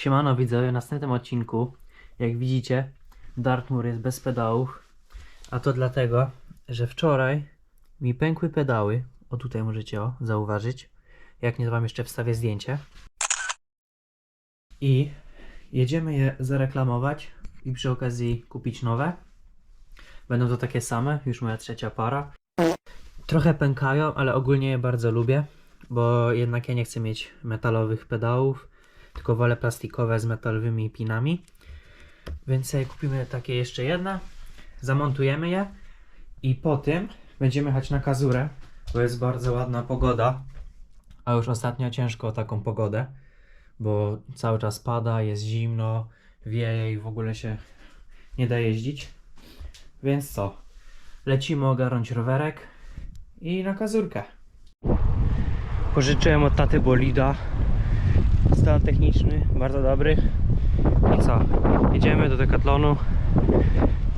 Siemano widzowie, w następnym odcinku, jak widzicie, Dartmoor jest bez pedałów, a to dlatego, że wczoraj mi pękły pedały, o tutaj możecie o, zauważyć, jak nie wam jeszcze wstawię zdjęcie. I jedziemy je zareklamować i przy okazji kupić nowe. Będą to takie same, już moja trzecia para. Trochę pękają, ale ogólnie je bardzo lubię, bo jednak ja nie chcę mieć metalowych pedałów, tylko wolę plastikowe z metalowymi pinami. Więc sobie kupimy takie jeszcze jedne, zamontujemy je i po tym będziemy jechać na kazurę, bo jest bardzo ładna pogoda, a już ostatnio ciężko o taką pogodę, bo cały czas pada, jest zimno, wieje i w ogóle się nie da jeździć. Więc co? Lecimy ogarnąć rowerek i na kazurkę. Pożyczyłem od taty bolida. Stan techniczny, bardzo dobry. I co? Jedziemy do Decathlonu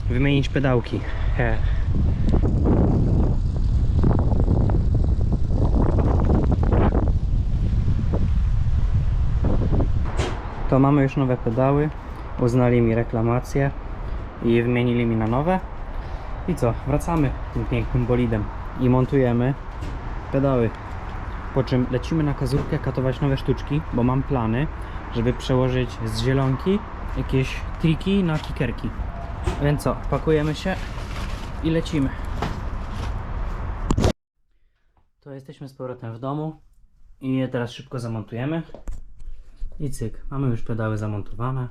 wymienić pedałki. To mamy już nowe pedały. Uznali mi reklamację i wymienili mi na nowe. I co? Wracamy tym pięknym bolidem i montujemy pedały. Po czym lecimy na kazurkę katować nowe sztuczki, bo mam plany, żeby przełożyć z zielonki jakieś triki na kikerki. Więc co, pakujemy się i lecimy. To jesteśmy z powrotem w domu i je teraz szybko zamontujemy. I cyk, mamy już pedały zamontowane.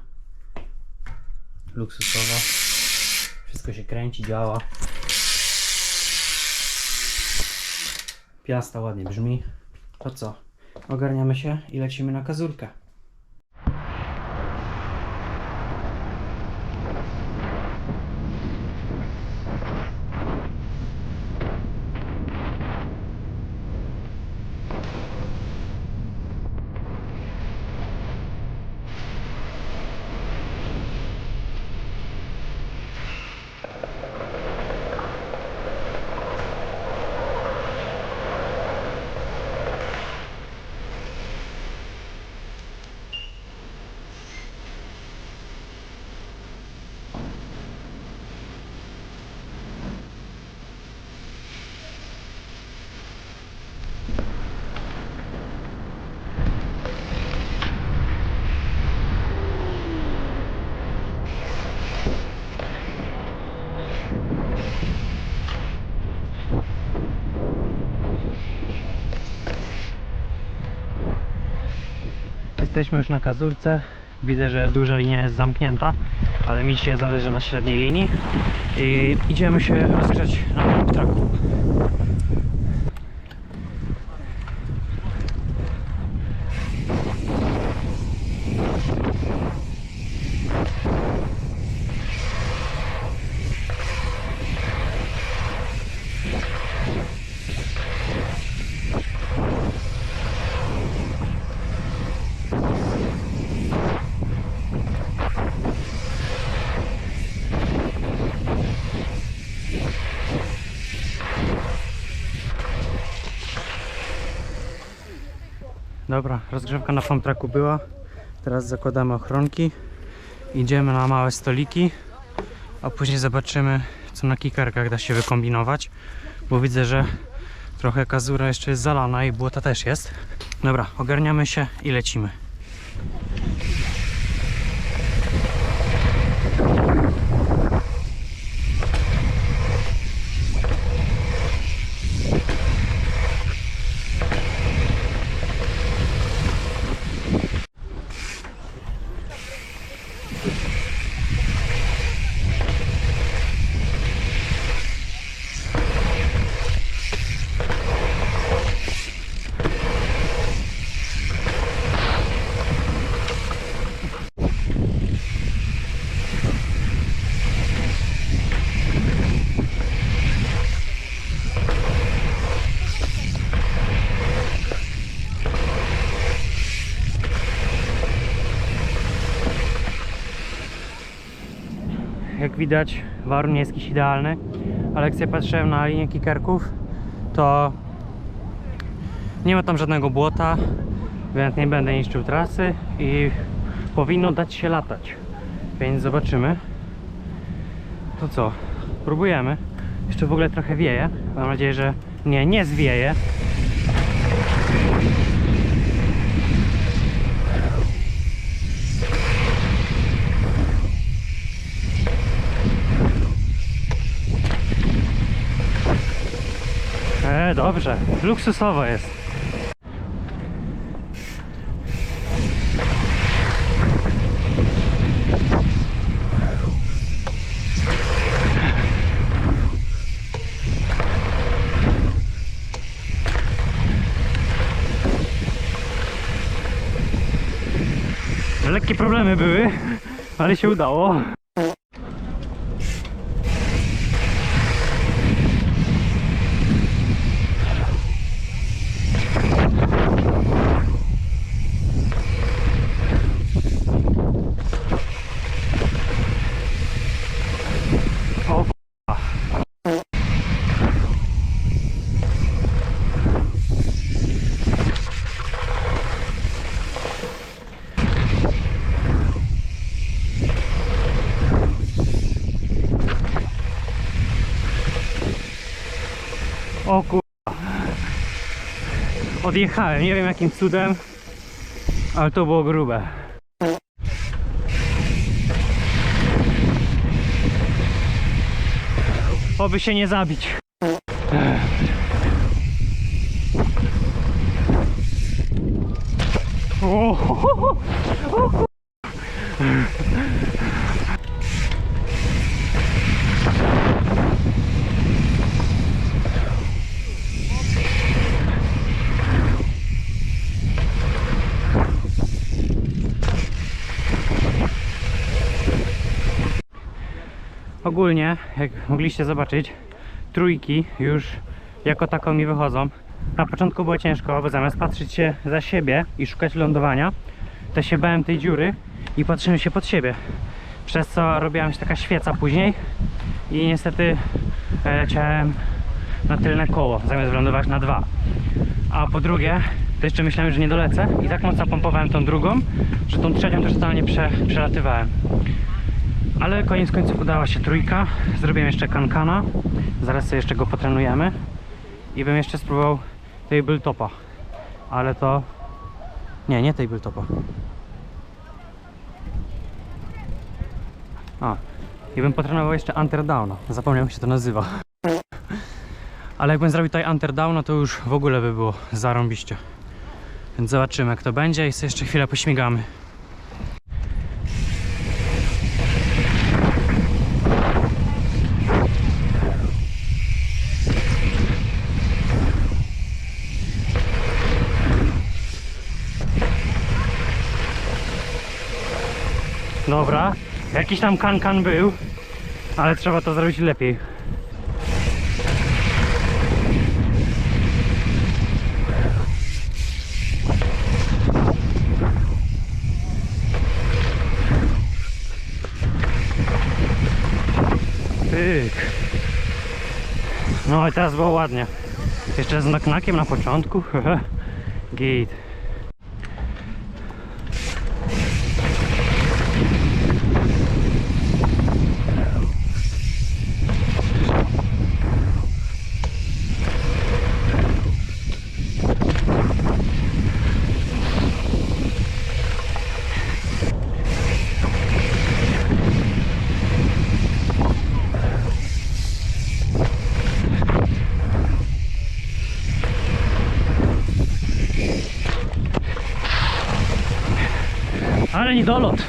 Luksusowo. Wszystko się kręci, działa. Piasta ładnie brzmi. To co? Ogarniamy się i lecimy na kazurkę. Jesteśmy już na kazurce. Widzę, że duża linia jest zamknięta, ale mi dzisiaj zależy na średniej linii. I idziemy się rozgrzać na traku. Dobra, rozgrzewka na farm tracku była. Teraz zakładamy ochronki. Idziemy na małe stoliki, a później zobaczymy, co na kikarkach da się wykombinować. Bo widzę, że trochę kazura jeszcze jest zalana i błota też jest. Dobra, ogarniamy się i lecimy. Jak widać, warun nie jest jakiś idealny, ale jak sobie patrzyłem na linię kikerków, to nie ma tam żadnego błota, więc nie będę niszczył trasy i powinno dać się latać. Więc zobaczymy. To co? Próbujemy. Jeszcze w ogóle trochę wieje. Mam nadzieję, że nie, nie zwieje. E, dobrze. Luksusowo jest. Lekkie problemy były, ale się udało. Odjechałem, nie wiem jakim cudem, ale to było grube. Oby się nie zabić. O, Ogólnie, jak mogliście zobaczyć, trójki już jako taką mi wychodzą. Na początku było ciężko, bo zamiast patrzeć się za siebie i szukać lądowania, to się bałem tej dziury i patrzyłem się pod siebie. Przez co robiła się taka świeca później i niestety leciałem na tylne koło, zamiast wylądować na dwa. A po drugie, to jeszcze myślałem, że nie dolecę i tak mocno pompowałem tą drugą, że tą trzecią też totalnie prze, przelatywałem. Ale koniec końców udała się trójka. Zrobiłem jeszcze kankana. Zaraz sobie jeszcze go potrenujemy. I bym jeszcze spróbował tabletop'a. Ale to... Nie, nie tabletop'a. A. I bym potrenował jeszcze underdowna. Zapomniałem jak się to nazywa. Ale jakbym zrobił tutaj underdowna, to już w ogóle by było zarąbiście. Więc zobaczymy jak to będzie i sobie jeszcze chwilę pośmigamy. Dobra, jakiś tam kankan był, ale trzeba to zrobić lepiej. Pyk. No i teraz było ładnie. Jeszcze z naknakiem na początku. Git. Ale nie dolot.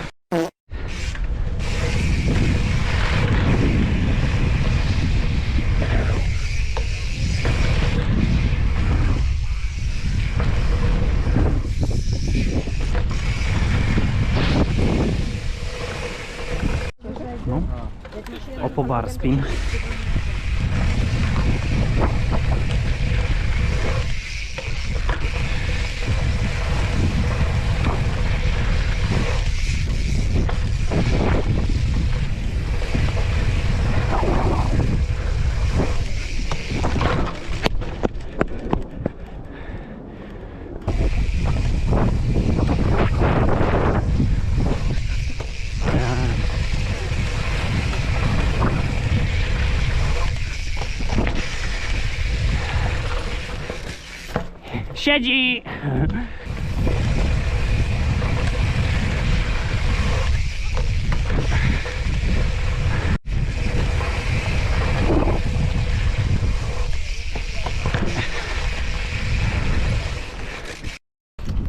No. Opo Siedzi!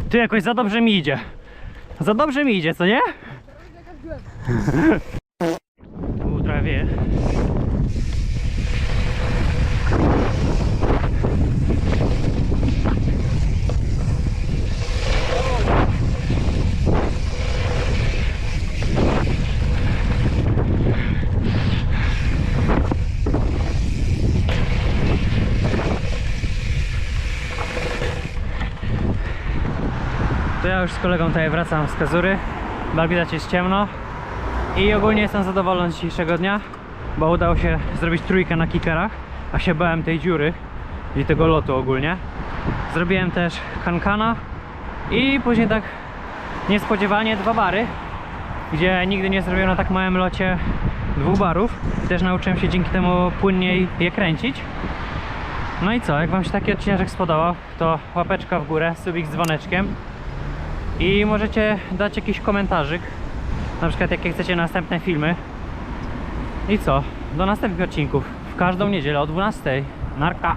Ty jakoś za dobrze mi idzie. Za dobrze mi idzie, co nie? Tu trochę wieje. Już z kolegą tutaj wracam z Kazury. Jak widać jest ciemno. I ogólnie jestem zadowolony z dzisiejszego dnia, bo udało się zrobić trójkę na kickerach, a się bałem tej dziury i tego lotu ogólnie. Zrobiłem też kankana i później tak niespodziewanie dwa bary, gdzie nigdy nie zrobiłem na tak małym locie dwóch barów. Też nauczyłem się dzięki temu płynniej je kręcić. No i co, jak Wam się taki odcinek spodobał, to łapeczka w górę, subik z dzwoneczkiem i możecie dać jakiś komentarzyk, na przykład jakie chcecie następne filmy. I co, do następnych odcinków w każdą niedzielę o 12. Narka!